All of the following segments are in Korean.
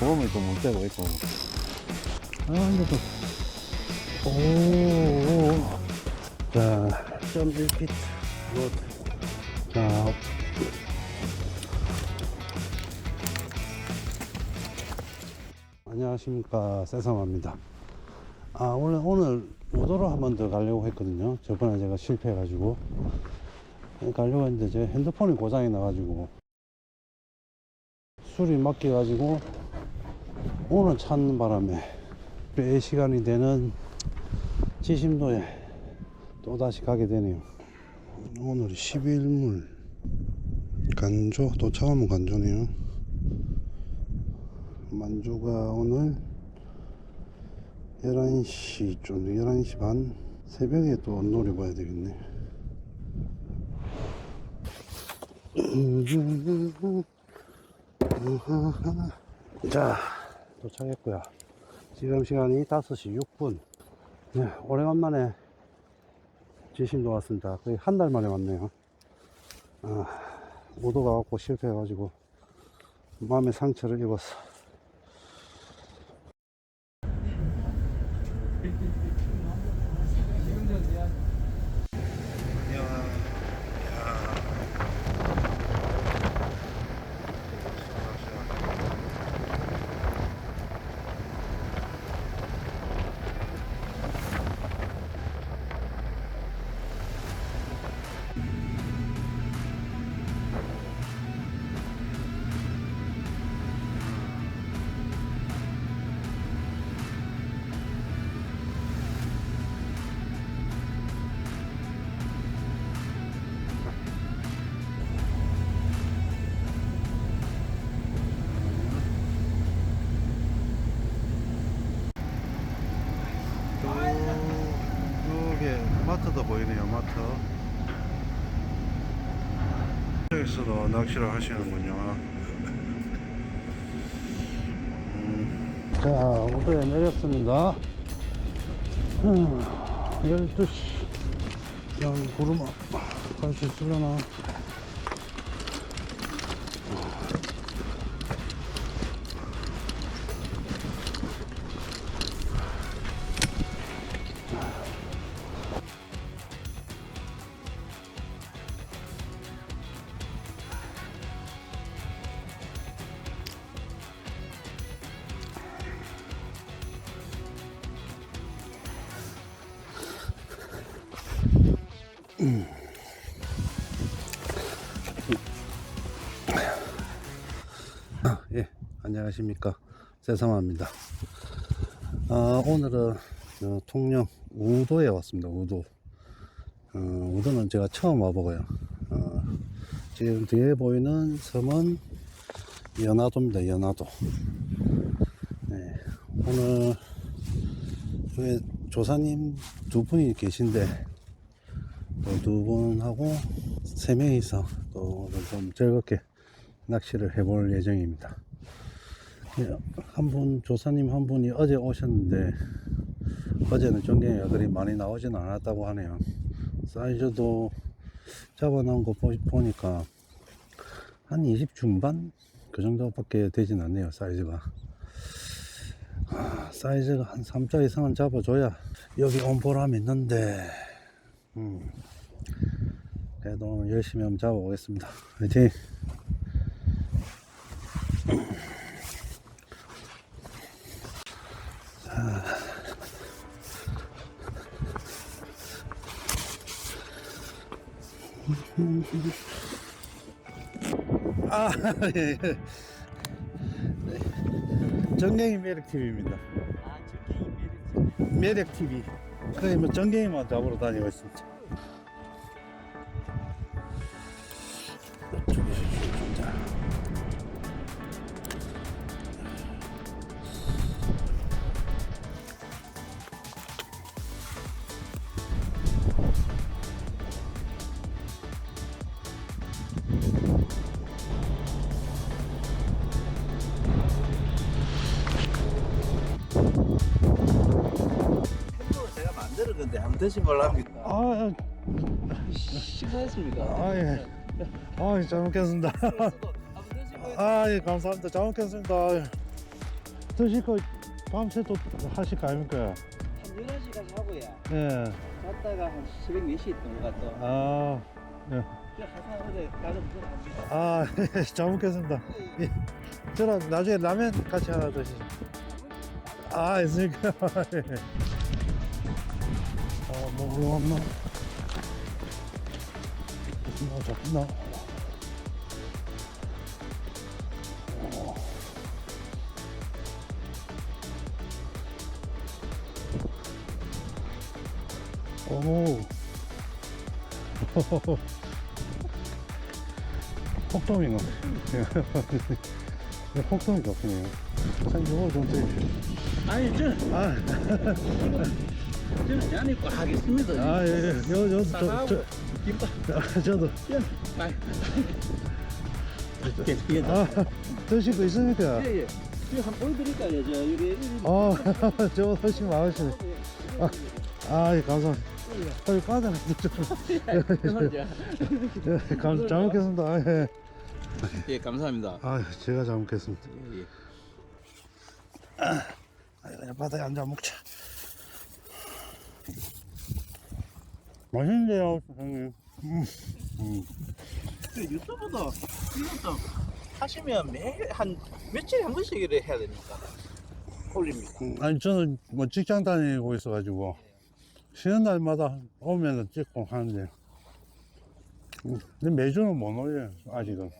보험을 또 못 대고 있고. 아, 근데 또. 오. 자, 점 1피트. 로드. 자. 안녕하십니까. 세상합니다. 아, 원래 오늘 우도로 한 번 더 가려고 했거든요. 저번에 제가 실패해 가지고. 가려고 했는데 제 핸드폰이 고장이 나 가지고 술이 막혀가지고 오늘 찾는 바람에 배 시간이 되는 지심도에 또 다시 가게 되네요. 오늘이 11물 간조 도착하면 간조네요. 만조가 오늘 11시 좀 11시 반 새벽에 또 노래 봐야 되겠네. 자 도착했고요. 지금 시간이 5시 6분. 네, 오래간만에 지심도 왔습니다. 거의 한 달 만에 왔네요. 아, 우도가 갖고 실패해가지고 마음의 상처를 입었어 보이네요 마트 여기서도 낚시를 하시는군요. 음. 자 오도에 내렸습니다. 음, 12시. 야 구름 갈수 있으려나 아, 예, 안녕하십니까. 세상합니다. 아, 오늘은 어, 통영 우도에 왔습니다. 우도. 어, 우도는 제가 처음 와보고요. 어, 지금 뒤에 보이는 섬은 연화도입니다. 연화도. 네, 오늘 여기 조사님 두 분이 계신데 또 두 분하고 세 명이서 또 좀 즐겁게 낚시를 해볼 예정입니다. 예, 한 분, 조사님 한 분이 어제 오셨는데, 어제는 전갱이가 그리 많이 나오진 않았다고 하네요. 사이즈도 잡아놓은 거 보, 보니까, 한 20 중반? 그 정도밖에 되진 않네요, 사이즈가. 아, 사이즈가 한 3자 이상은 잡아줘야 여기 온 보람이 있는데, 음, 그래도 오늘 열심히 한번 잡아보겠습니다. 화이팅! 아, 예, 예. 네. 정갱이 매력TV입니다. 아, 저게 매력적. 매력TV. 거의 뭐 정갱이만 잡으러 다니고 있습니다. 건데 한번 드셔볼랍니까? 아, 식사했습니까? 아, 예. 아, 잘 먹겠습니다. 아, 예, 감사합니다. 잘 먹겠습니다. 드실 거 밤새 또 하실 거 아닙니까? 한 11시까지 하고야. 예. 갔다가 한 새벽 4시 있던 것 같아. 아, 예. 항상 어제 가서 무슨 합니다. 아, 예, 잘 먹겠습니다. 예. 저랑 나중에 라면 같이 하나 드시죠. 아, 있으니까. 예. 어, 뭐, 없나? 뭐, 잡나? 오. 폭동이네. 폭동이 좋네요. 참, 이거 좀 되게. 아니, 저, 아, 저는 하겠습니다. 아, 예, 예. 요, 요, 저, 저, 김밥. 아, 저도. 빨리. 예, 예. 아, 드실 거 있습니까? 예, 예. 이거 한번 보여드릴까요? 저, 여기, 여기. 어, 저 훨씬 많으시네. 아, 아, 예, 감사합니다. 빨리 빠져라. 예, 감, 잘 먹겠습니다. 아, 예. 예, 감사합니다. 아, 제가 잘 먹겠습니다. 예, 예. 아, 바닥에 앉아 먹자. 맛있는데요, 형님. 그 유튜브도 이것도 하시면 매일 한 며칠에 한 번씩 이래 해야 되니까 올립니다. 아니, 저는 뭐 직장 다니고 있어가지고, 쉬는 날마다 오면은 찍고 하는데, 음, 근데 매주는 못 올려요, 아직은.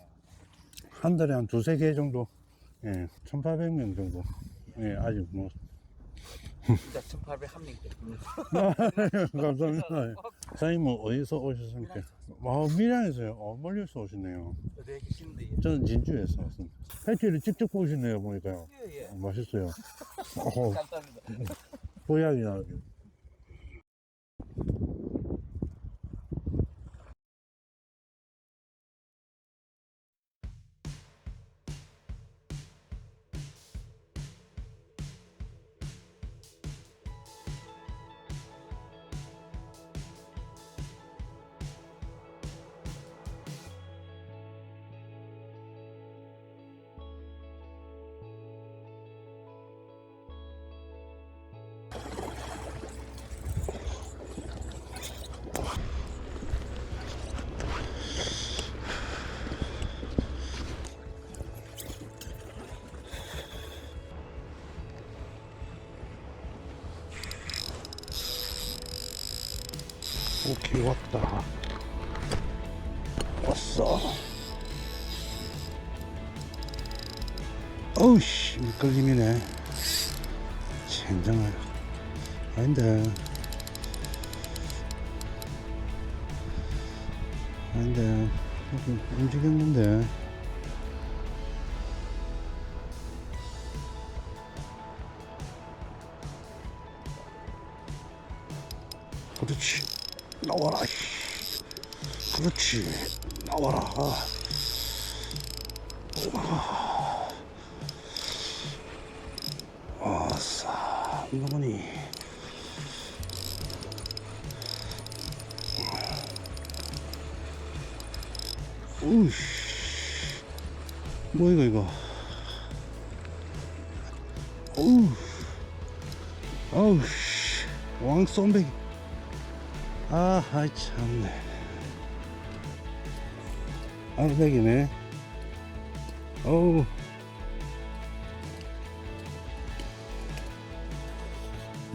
한 달에 한 두세 개 정도, 예, 1,800명 정도. 예, 아직 뭐. 진짜 1,801명 때문에. 감사합니다. 사장님은 어디서 오셨습니까? 와, 밀양에서요? 어, 멀리서 오시네요. 어디에 계시는데? 저는 진주에서 왔습니다. 패티를 직접 보시네요, 보니까요. 예, 예. 어, 맛있어요. 어, 감사합니다. 보약이 나요. 오케이, 왔다. 왔어. 어우씨, 미끌림이네. 젠장을. 아닌데. 아닌데. 조금 움직였는데. 그렇지. 나와라. 씨. 그렇지. 나와라. 아. 아싸. 이거 보니. 우씨. 뭐 이거 이거. 어우. 어우 씨. 왕쏨배기. 아, 아이 참네. 알배기네. 어우.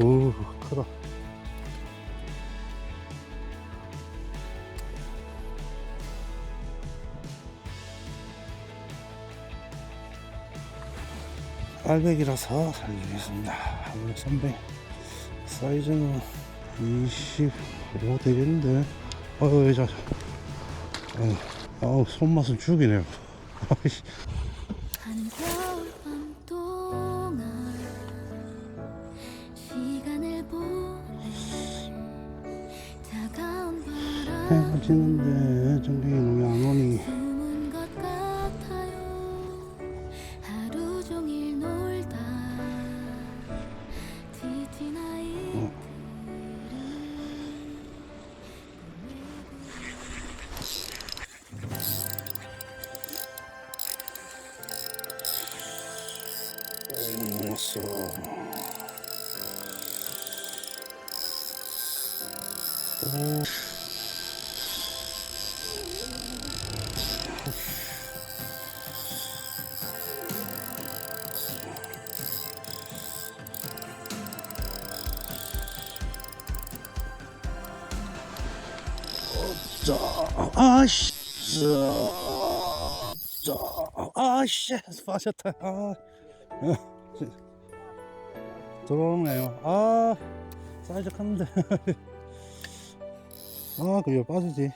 오, 크다. 알배기라서 살리겠습니다. 오늘 선배 사이즈는 25 되겠는데. 어우, 자, 어, 아우, 손맛은 죽이네요. 자, 아씨, 자, 자, 아씨, 빠졌다. 아, 어, 지- 들어오네요. 아, 사이즈 큰데. 아, 그게 빠지지.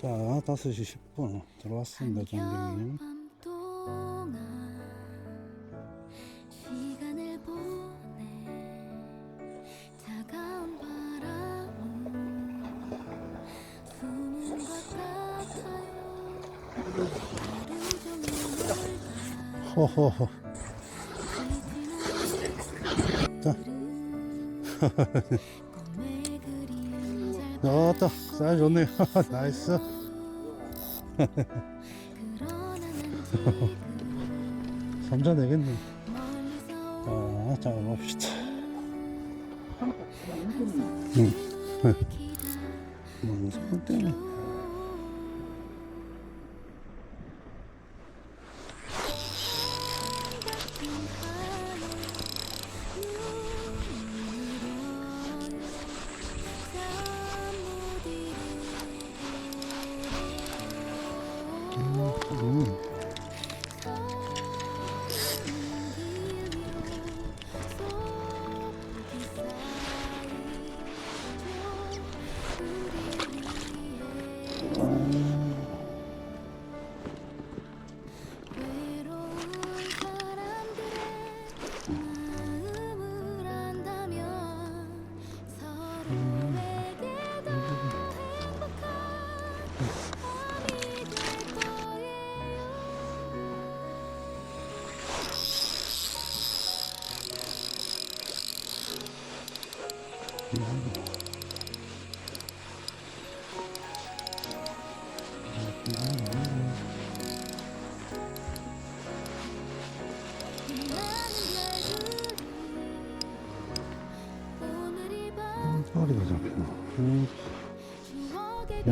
자, 5시 10분 들어왔습니다, 정경님. 호호호. 자. 잘 나왔다. 사이즈 좋네요. 나이스. 그러나 난 지금 3자 내겠네. 멀리서 자, 자, 봅시다. 널 기다려 뭔 소리 때문에.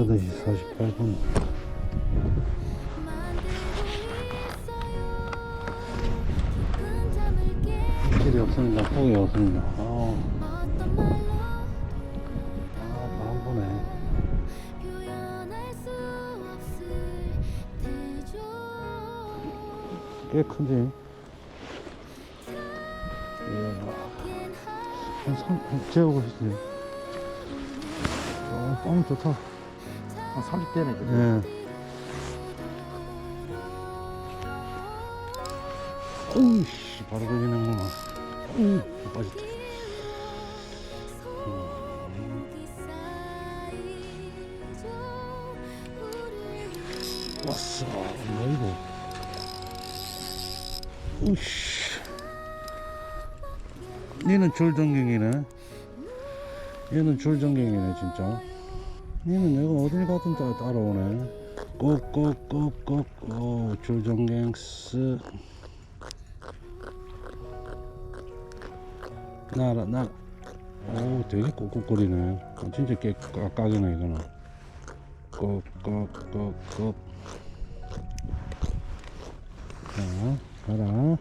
8시 48분. 만들고 있어요 깊은 잠을 깨 길이 없습니다. 폭이 없습니다. 아, 아, 바람 부네. 꽤? 이야, 긴한 3, 재우고 있지. 어, 빵 좋다. 한 30대네, 그죠? 예. 으이씨, 바로 걸리는구나. 으이, 빠졌다. 왔어. 뭐 이거. 으이씨. 얘는 줄전갱이네. 얘는 줄전갱이네, 진짜. 얘는 내가 어딜 가든 다 따라오네. 꼭꼭꼭꼭, 오, 줄전갱스. 나라, 나. 오, 되게 꾹꾹거리네. 어, 진짜 깨, 까, 까기네, 이거는. 꼭꼭꼭꼭. 자, 가라.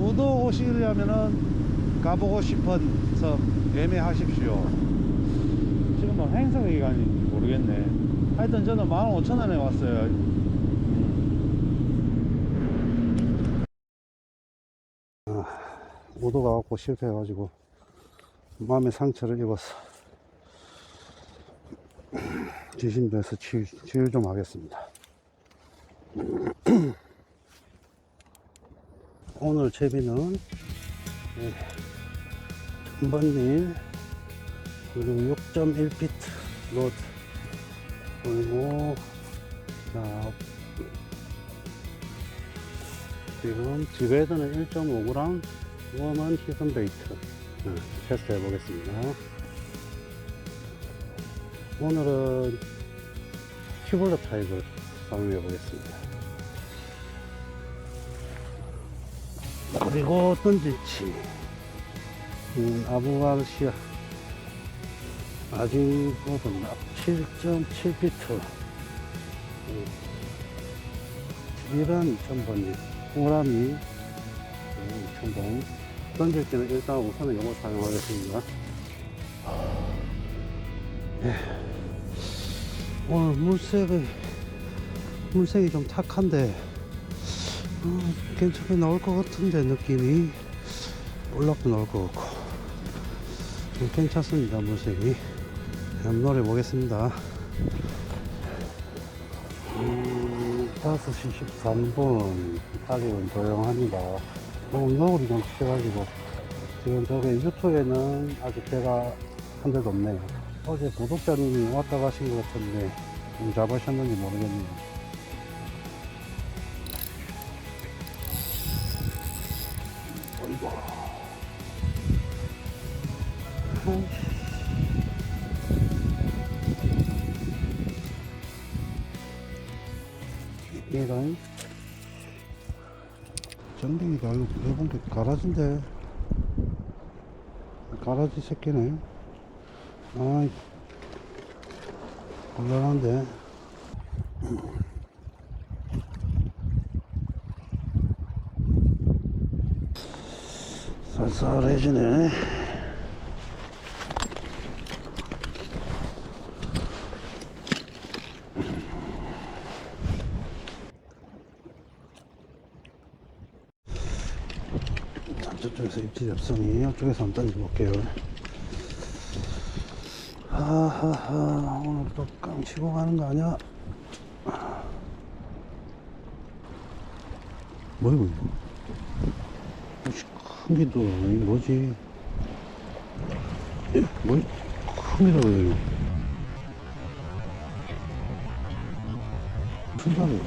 우도 오시려면은 가보고 싶은 섬 예매하십시오. 지금 뭐 행사 기간인지 모르겠네. 하여튼 저는 15,000원에 왔어요. 아, 우도가 갖고 실패해가지고 마음의 상처를 입었어. 지심도에서 치유, 치유 좀 하겠습니다. 오늘 채비는 네, 한번일 그리고 6.1피트 로드. 그리고 자 지금 디베드는 1.5g 웜은 희선 베이트. 네, 테스트 해 보겠습니다. 오늘은 튜블러 타입을 사용해 보겠습니다. 그리고 던지치 음, 아부가르시아 아직 보든 7.7피트. 이런 2,000번지 호람이 2,000번 던질 때는 일단 우선은 이거 사용하겠습니다. 예. 오늘 물색이 물색이 좀 탁한데 어, 괜찮게 나올 것 같은데 느낌이. 볼락도 나올 것 같고. 음, 괜찮습니다 물색이 한번 노래 보겠습니다. 음, 5시 13분 아직은 조용합니다. 너무 노을이 좀 치가지고 지금 저기 유튜브에는 아직 배가 한 대도 없네요. 어제 구독자님이 왔다 가신 것 같은데 좀 잡으셨는지 모르겠네요 이런 전등이가 이거 해본 게 가라지인데. 가라지 새끼네. 아이. 곤란한데. 쌀쌀해지네 자, 없으니 이쪽에서 한번 던져볼게요. 하하하, 오늘 또 깡치고 가는 거 아니야? 뭐야, 이거? 혹시 큰 게도, 이게 뭐지? 예, 뭐, 큰 게도, 이거. 순간에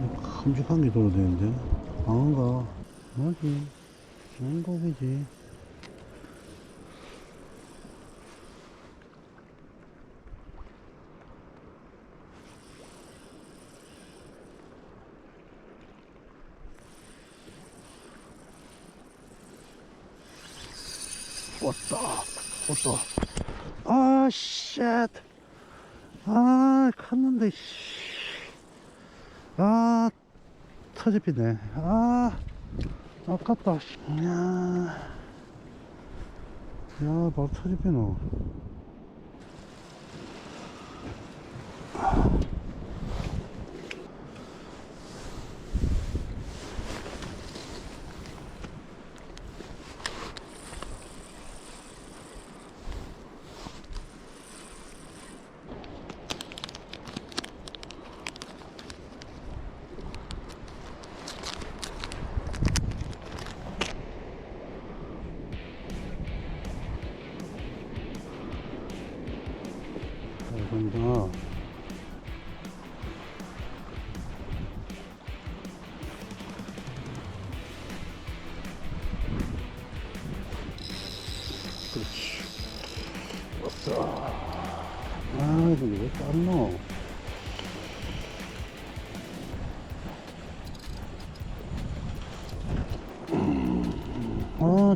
큼직한 게 돌아다니는데? 방어가, 뭐지? 중국이지. 왔다, 왔다. 아, 쉣. 아, 컸는데, 씨. 아, 터집히네. 아. 아깝다. 씨. 야, 야, 바로 터집히노. 잘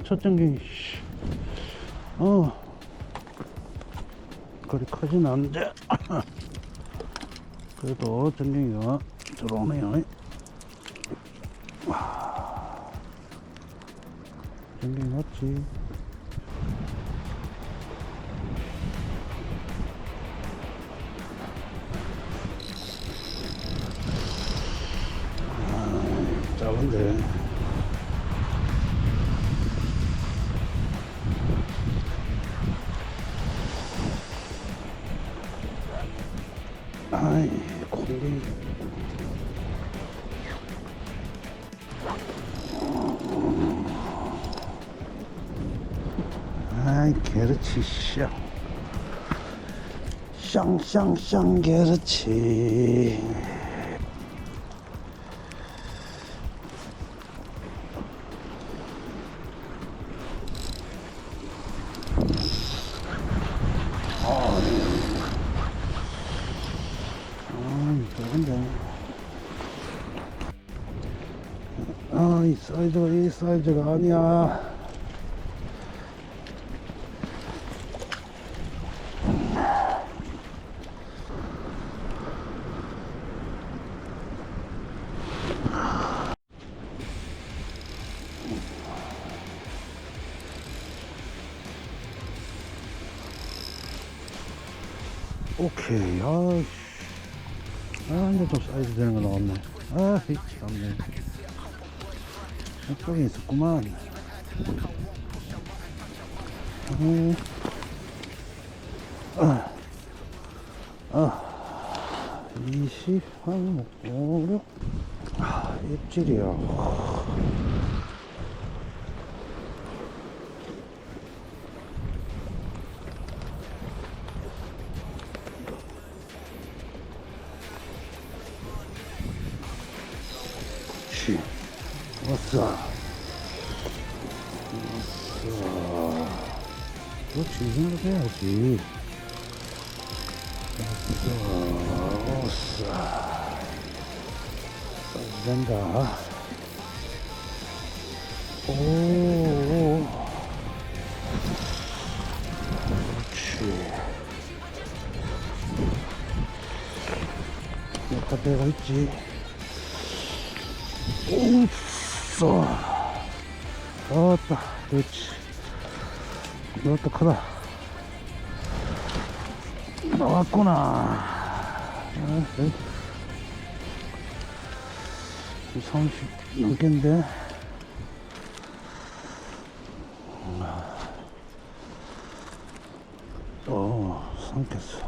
첫 씨. 어. 그리 크진 않은데 그래도 전갱이가 들어오네요 와, 전갱이 맞지 아이 공기 아이 게르치 쌍 쌍쌍쌍 게르치 사이즈가 이 사이즈가 아니야. 오케이. 아, 아, 이제 좀 사이즈 되는 거 나왔네. 아, 이 참네. 이쪽에 있었구만. 음. 아, 아, 20, 한, 5, 6. 아, 입질이야. 된다. 오. 그렇지. 여기다 배가 있지. 오쏘 왔다 그렇지 이것도 크다 나왔구나 어, 네. 30 넘겠는데. 어 삼켰어.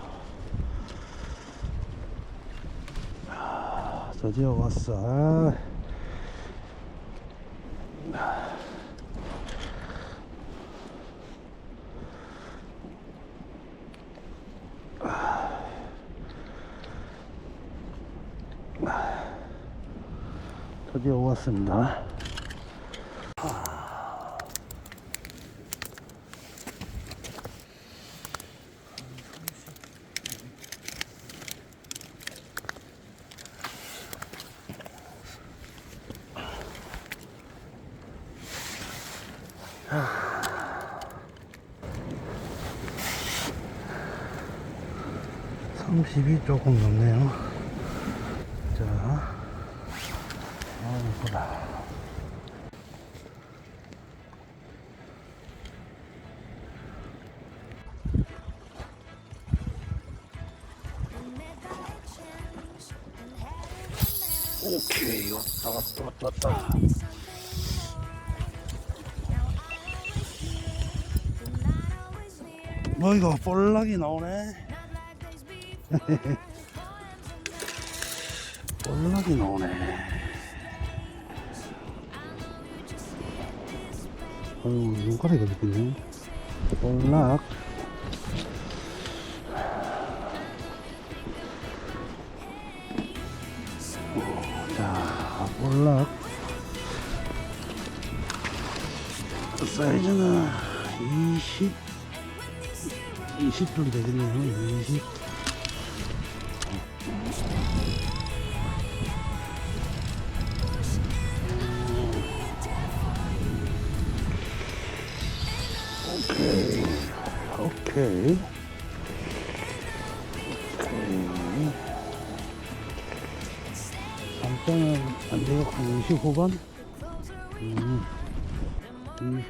아, 드디어 왔어. 아. 드디어 왔습니다. 삼십이 조금 넘네요. 뭐 이거 볼락이 나오네. 볼락이 나오네. 아유, 눈가리가 느끼네. 볼락. 자, 볼락. 사이즈는 20, 20좀 되겠네요. 20. 오케이. 오케이. 오케이. 잠깐은 안 돼요. 한20 후반? 음. 음.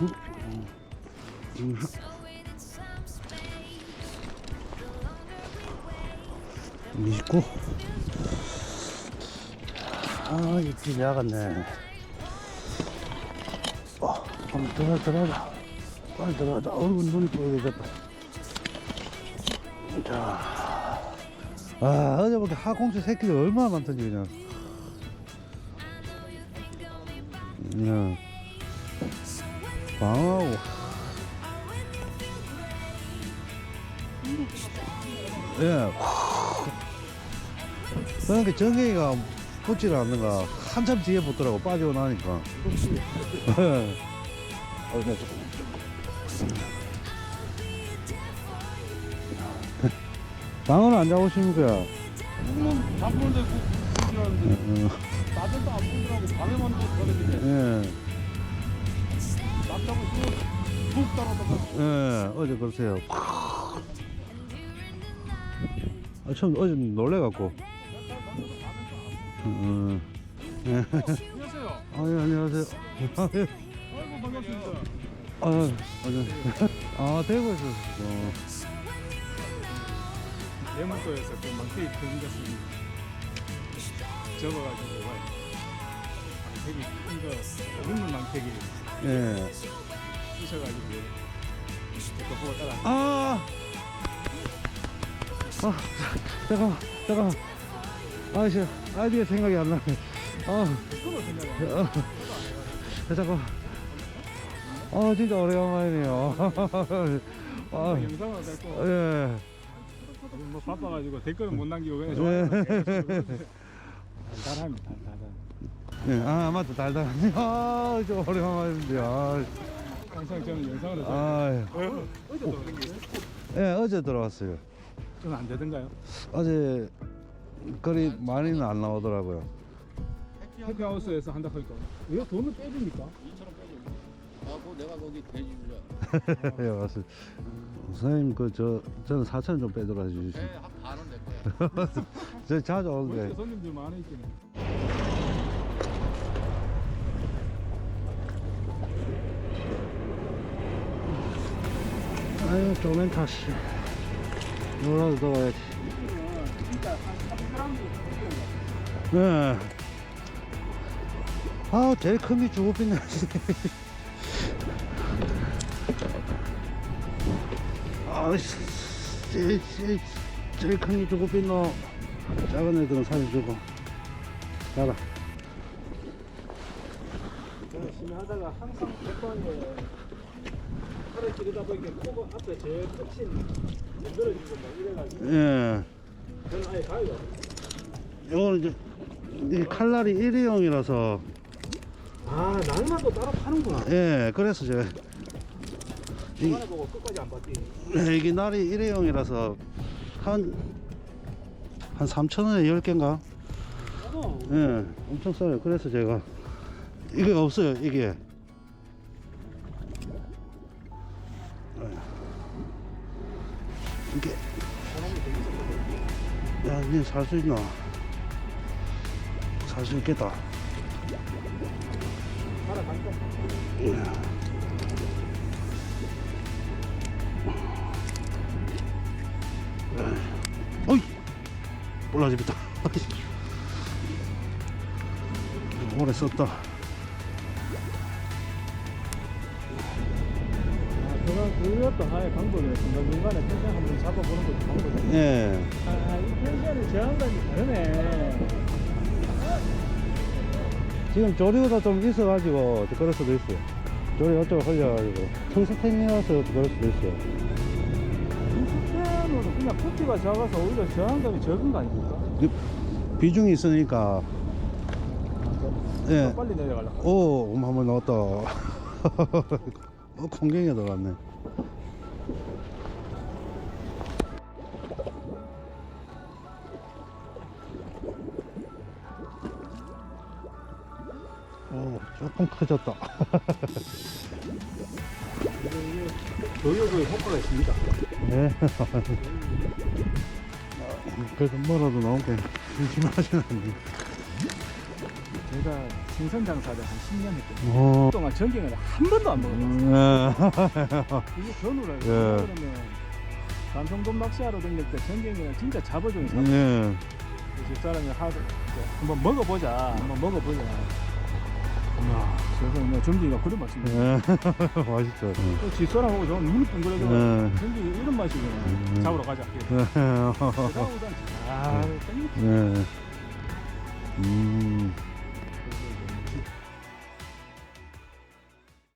음. 음. 29. 아, 입질이 야갔네. 어, 한번 들어가, 들어가자. 빨리 들어가자. 얼굴 눈이 보여야겠다. 자. 아, 어제부터 하공수 새끼들 얼마나 많던지, 그냥. 그냥. 방하고. 예. 그러니까 정경이가 붙지를 않는가. 한참 뒤에 붙더라고, 빠지고 나니까. 어, 네, 방어는 안 잡으십니까? 잡는데 그 어, 낮에도 안 보더라고 밤에만 보거든요. 예. 낮자고 쭉 떨어져서 예, 어제 그러세요. 아, 처음 어제 놀래갖고. 음, 예. 안녕하세요. 아, 예, 안녕하세요. 아, 예. 아이고 반갑습니다. 아. 아, 대구에서. 어, 대문도에서 그큰 것을 접어가지고 와요. 망태기 큰거 눈물 망태기 예. 쓰셔가지고 그거 보고 따라 아! 아, 잠깐만, 잠깐만. 아이씨, 아이디가 생각이 안 나네. 아, 그거 생각해. 아. 아, 진짜 오래간만이네요. 아, 예. 뭐 바빠가지고 댓글은 못 남기고 그냥 예. 좋아요. 달달합니다. 달달. 예, 아, 맞다, 달달하네. 아, 좀 오래간만인데. 아, 항상 저는 영상으로 잘- 아, 어제도 그런 게 예, 어제 들어왔어요. 저는 안 되던가요? 어제 거리 많이는 안 나오더라고요. 해피하우스에서 한다 그러니까 왜 돈을 빼줍니까? 예, 맞습니다. 선생님, 그, 저, 저는 4천 좀 빼돌아 주시죠. 저 자주 오는데. 손님들 많아 있긴 해. 아유, 쪼맨 타시. 뭐라도 더 가야지. 네. 아, 제일 큰게 주고빛네. 아, 제일, 제일 큰게 주고빛노. 작은 애들은 살려주고. 가라. 열심히 하다가 항상 백번에 팔을 찌르다 보니까 코가 앞에 제일 끝인 만들어지고 막 이래가지고 예. 저는 아예 가요. 이거는 이제, 이 칼날이 일회용이라서, 아 날마다 따로 파는구나. 예, 그래서 제가. 이, 중간에 보고 끝까지 안 봤지. 네, 이게 날이 일회용이라서 한, 한 3,000원에 10개인가? 어, 예, 엄청 싸요. 그래서 제가, 이게 없어요, 이게. 이게, 야, 니살수 있나? 살수 있겠다. 어이! 몰라집니다. 오래 썼다. 그것도 하나의 방법이에요. 중간중간에 펜션 한번 잡아보는 것도 방법이에요. 예. 아, 이 펜션의 저항감이 다르네. 지금 조류가 좀 있어가지고 그럴 수도 있어요. 조류 어쩌고 흘려가지고 청스텐이라서 그럴 수도 있어요. 스텐으로 그냥 부피가 작아서 오히려 저항감이 적은 거 아닙니까? 이- 비중이 있으니까 예. 빨리 내려가려고. 오, 음, 한번 나왔다. 어, 공경에 들어갔네. 조금 커졌다. 교육의 효과가 있습니다. 네. 그래도 뭐라도 나온 게 심심하진 않네. 제가 생선 장사를 한 10년 했거든요. 오. 동안 전갱을 한 번도 안 먹어봤어요. 예. 이게 전후라 예. 그러면 감성돔 낚시하러 다닐 때 전갱이는 진짜 잡아주는 사람. 예. 집 사람이 하도 이제 한번 먹어보자. 한번 먹어보자. 그래서 그냥 전갱이가 그런 맛입니다. 예. 맛있죠. 또 집사람하고 저는 눈이 둥그러져. 예. 전갱이 이런 맛이구나. 음. 잡으러 가자. 예. 아, 땡기 예. 음.